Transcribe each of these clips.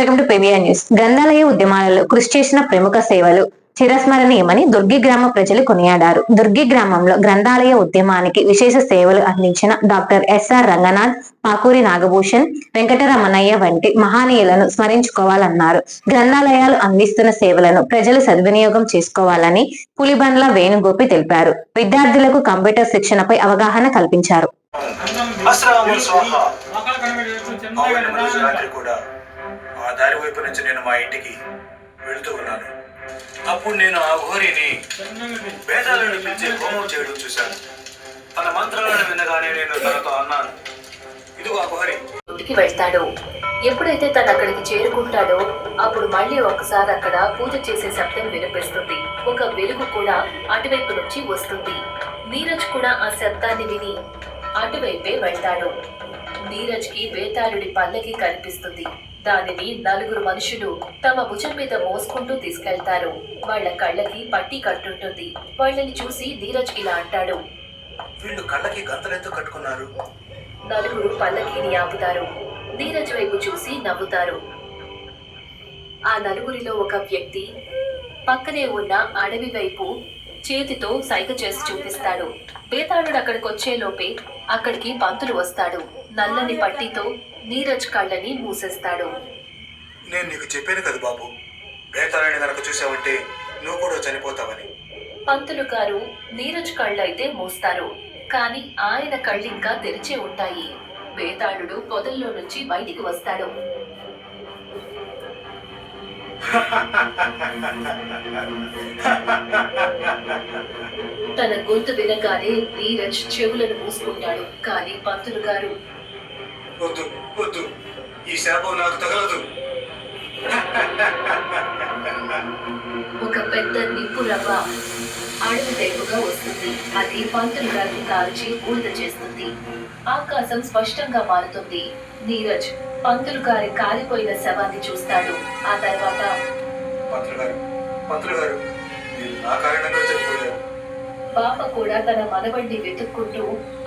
Welcome to PBR news గ్రంథాలయ ఉద్యమాలలో కృషి చేసిన ప్రముఖ సేవలు చిరస్మరణీయమని దుర్గి గ్రామ ప్రజలు కొనియాడారు. దుర్గి గ్రామంలో గ్రంథాలయ ఉద్యమానికి విశేష సేవలు అందించిన doctor S R Ranganath Pakuri Nagabhushan Venkataramanaiah వంటి మహానీయులను స్మరించుకోవాలన్నారు. గ్రంథాలయాలు అందిస్తున్న సేవలను ప్రజలు సద్వినియోగం చేసుకోవాలని పులిబండ్ల వేణుగోపి తెలిపారు. విద్యార్థులకు కంప్యూటర్ శిక్షణపై అవగాహన కల్పించారు. కూడా. దారి వైపు నుంచి నేను మా ఇంటికి వెళుతూ ఉన్నాను. అప్పుడు నేను ఆ ఘోరిని వేదాలను పిలిచి హోమం చేయడం చూశాను. తన మంత్రాలను వినగానే నేను తనతో అన్నాను ఇదిగో ఆ ఘోరి ఇంటికి వెళ్తాడు. ఎప్పుడైతే తను అక్కడికి చేరుకుంటాడో అప్పుడు మళ్ళీ ఒకసారి అక్కడ పూజ చేసే శబ్దం వినిపిస్తుంది. ఒక వెలుగు కూడా అటువైపు నుంచి వస్తుంది. నీరజ్ కూడా ఆ శబ్దాన్ని విని అటువైపే వెళ్తాడు. నీరజ్కి వేతాళుడి పల్లకి కనిపిస్తుంది. దానిని నలుగురు మనుషులు తమ భుజం మీద మోసుకుంటూ తీసుకెళ్తారు. వాళ్ళ కళ్ళకి పట్టి కట్టుంటుంది. వాళ్ళని చూసి నీరజ్ ఇలా అంటాడు. వీళ్ళు కళ్ళకి కట్టుకున్నారు? నలుగురు పల్లకీని ఆపుతారు. నీరజ్ వైపు చూసి నవ్వుతారు. ఆ నలుగురిలో ఒక వ్యక్తి పక్కనే ఉన్న అడవి వైపు చేతితో సైగ చేసి చూపిస్తాడు. బేతాళుడు అక్కడికి వచ్చే లోపే అక్కడికి పంతులు వస్తాడు. నల్లని పట్టితో నీరజ్ కళ్ళని మూసేస్తాడు. నేను నీకు చెప్పాను కదా బాబు వేతాళాన్ని కనుక చూసావంటే నువ్వు కూడా చనిపోతావని. పంతులు గారు నీరజ్ కళ్ళైతే మూస్తారు కానీ ఆయన కళ్ళు ఇంకా తెరిచే ఉంటాయి. వేతాళుడు పొదల్లో నుంచి బయటికి వస్తాడు. తన గొంతు వినగానే నీరజ్ చెవులను మూసుకుంటాడు కానీ పంతులు గారు వద్దు వద్దు. ఈ శాపం నాకు తగలదు. ఒక పెద్ద నిప్పు రవ్వ అడవి వైపుగా వస్తుంది. అది పంతులు గారిని కాల్చి బూడిద చేస్తుంది. ఆకాశం స్పష్టంగా మారుతుంది. నీరజ్ పంతులు గారి కాలిపోయిన శవాన్ని చూస్తాడు. ఆ తర్వాత పంతులు గారు పంతులు గారు మీరు నా కారణంగా చనిపోయారు. పాప కూడా తన మనవడిని వెతుక్కుంటూ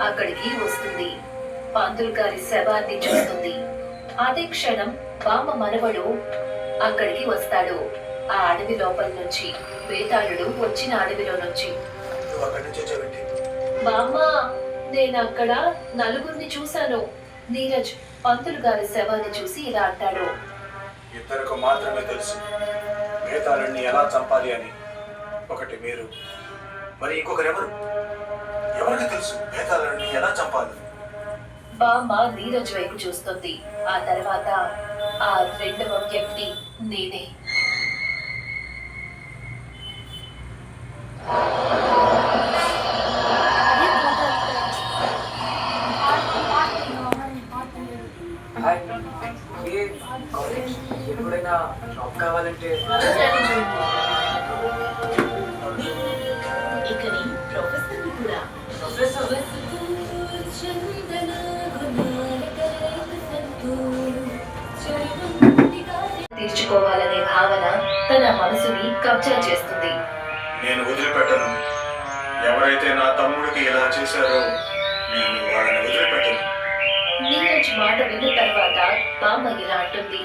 అక్కడికి వస్తుంది. పంతులు గారి శవాన్ని చూస్తుంది. అదే క్షణం బామ్మ మనవడు అక్కడికి వస్తాడు. ఆ అడవి లోపల నుంచి వేతాళుడు వచ్చిన అడవిలో నుంచి. బామ్మ నేను అక్కడ నలుగురిని చూశాను. నీరజ్ పంతులు గారి శవాన్ని చూసి ఇలా అంటాడు. ఇద్దరికి మాత్రమే తెలుసు. వేతాళుడిని ఎలా చంపాలి అని. ఒకటి మీరు మరి ఇంకొకరెవరు ఎవరికి తెలుసు వేతాళుడిని ఎలా చంపాలి? బామ్మ నీరజ్ వైపు చూస్తుంది ఆ తర్వాత ఆ రెండవ వ్యక్తి నేనే ఎప్పుడైనా జాబ్ కావాలంటే తీర్చుకోవాలనే భావన తన మనసుని కబ్జా చేస్తుంది. నేను వదిలిపెట్టను. ఎవరైతే నా తమ్ముడికి ఇలా చేశారో నేను వాళ్ళని వదిలిపెట్టను. నీరజ్ మాట విన్న తర్వాత బామ్మ ఇలా అంటుంది.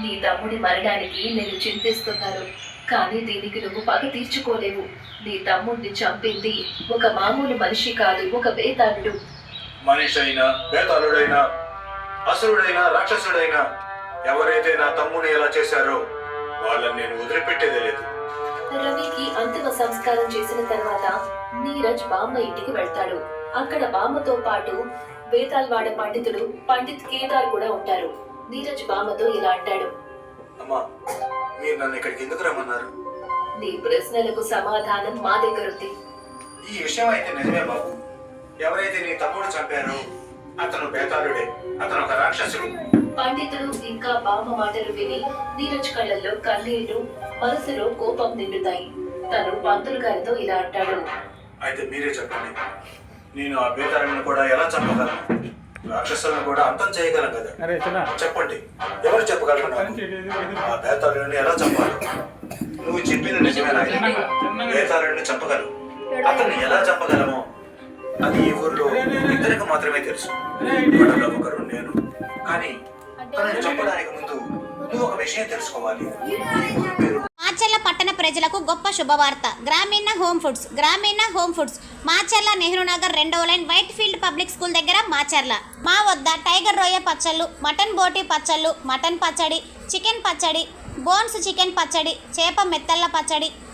నీ తమ్ముడి మరణానికి నేను చింతిస్తున్నాను కానీ దీనికి నువ్వు పగ తీర్చుకోలేవు. నీ తమ్ముడిని చంపింది ఒక మామూలు మనిషి కాదు ఒక వేతాళుడు మనిషి అయినా వేతాళుడైనా అసురుడైనా రాక్షసుడైనా ఎవరైతే నా తమ్ముని ఇలా చేశారో వాళ్ళని నేను వదిలిపెట్టేదే లేదు. రవికి అంతిమ సంస్కారం చేసిన తర్వాత నీరజ్ బామ్మ ఇంటికి వెళ్తాడు. అక్కడ బామ్మతో పాటు వేతాల్వాడ పండితుడు పండిత్ కేదార్ కూడా ఉంటారు. నీరజ్ బామ్మతో ఇలా అంటాడు. అమ్మా మీరు నన్ను ఇక్కడికి ఎందుకు రమ్మన్నారు? నీ ప్రశ్నలకు సమాధానం మా దగ్గరుంది ఈ విషయం అయితే నిజమే బాబు. ఎవరైతే నీ తమ్ముడు చంపారో అతను బేతాళుడే. అతను ఒక రాక్షసుడు. పండితుడు ఇంకా బామ్మ మాటలు విని నీరజ్ కళ్ళల్లో కన్నీళ్ళు మనసులో కోపం నిండుతాయి. తను పంతులు గారితో ఇలా అంటాడు. అయితే మీరే చెప్పండి. నేను ఆ బేతాళుని కూడా ఎలా చంపగలను? రాక్షసులను కూడా అంతం చేయగలను కదా? చెప్పండి. ఎవరు చెప్పగలరు ఆ బేతాళుని ఎలా చంపాలి? నువ్వు చెప్పింది నిజమేనా? బేతాళుని చంపగలవు అతన్ని ఎలా చంపగలమో? అది ఈ ఊర్లో ఇద్దరికి మాత్రమే తెలుసు. ఒకరు నేను. కానీ తనని ముందు నువ్వు ఒక విషయం తెలుసుకోవాలి. మాచర్ల పట్టణ ప్రజలకు గొప్ప శుభవార్త. Grameena home foods Grameena home foods. Macherla Nehru Nagar రెండవ line white field public school దగ్గర మాచర్ల. మా వద్ద టైగర్ రొయ్య పచ్చళ్ళు మటన్ బోటి పచ్చళ్ళు మటన్ పచ్చడి చికెన్ పచ్చడి బోన్స్ చికెన్ పచ్చడి చేప మెత్తళ్ళ పచ్చడి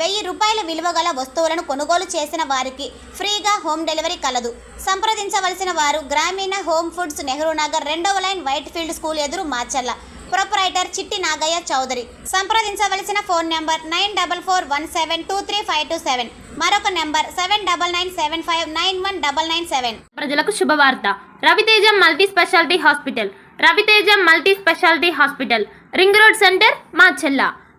వెయ్యి రూపాయల విలువ గల వస్తువులను కొనుగోలు చేసిన వారికి ఫ్రీగా హోమ్ డెలివరీ కలదు. సంప్రదించవలసిన వారు గ్రామీణ హోమ్ ఫుడ్స్ నెహ్రూ నగర్ రెండవ లైన్ వైట్ ఫీల్డ్ స్కూల్ ఎదురు మాచర్ల. ప్రొపరైటర్ చిట్టి నాగయ్య చౌదరి. సంప్రదించవలసిన phone number nine double four one seven two three five two seven. మరొక number seven double nine seven five nine one double nine seven. ప్రజలకు శుభవార్త. Raviteja multi speciality hospital. Raviteja multi speciality hospital. Ring road centre మా చెల్ల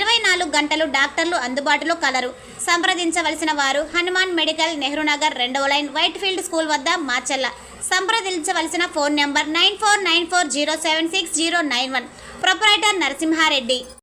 ఇరవై నాలుగు గంటలు డాక్టర్లు అందుబాటులో కలరు. సంప్రదించవలసిన వారు హనుమాన్ మెడికల్ నెహ్రూ నగర్ రెండవ లైన్ వైట్ ఫీల్డ్ స్కూల్ వద్ద మాచల్ల సంప్రదించవలసిన phone number nine four nine four zero seven six zero nine one. Proprietor Narasimha Reddy.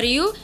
మరియు